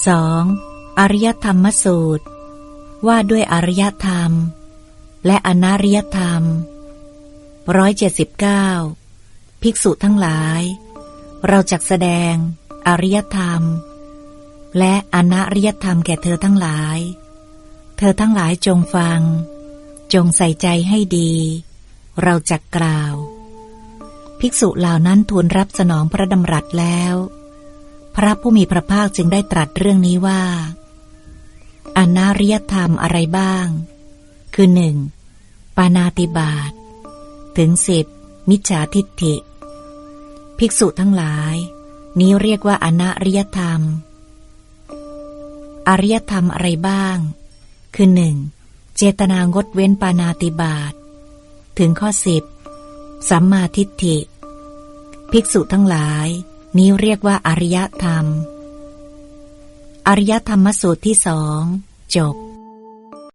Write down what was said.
2. อริยธรรมสูตร ว่าด้วยอริยธรรม และอนาริยธรรมร้อยเจ็ดสิบเก้าภิกษุทั้งหลาย เราจักแสดง อริยธรรม และอนาริยธรรมแก่เธอทั้งหลาย เธอทั้งหลายจงฟัง จงใส่ใจให้ดี เราจักกล่าว ภิกษุเหล่านั้นทูลรับสนองพระดำรัสแล้ว พระผู้มีพระภาคจึงได้ตรัสเรื่องนี้ว่าอนาริยธรรมอะไรบ้าง คือหนึ่งปานาติบาตถึงสิบมิจฉาทิฏฐิ ภิกษุทั้งหลาย นี้เรียกว่าอนาริยธรรม อริยธรรมอะไรบ้าง คือหนึ่งเจตนางดเว้นปานาติบาตถึงข้อสิบสัมมาทิฏฐิ ภิกษุทั้งหลาย นี้เรียกว่าอริยธรรม อริยธรรมสูตรที่สองจบ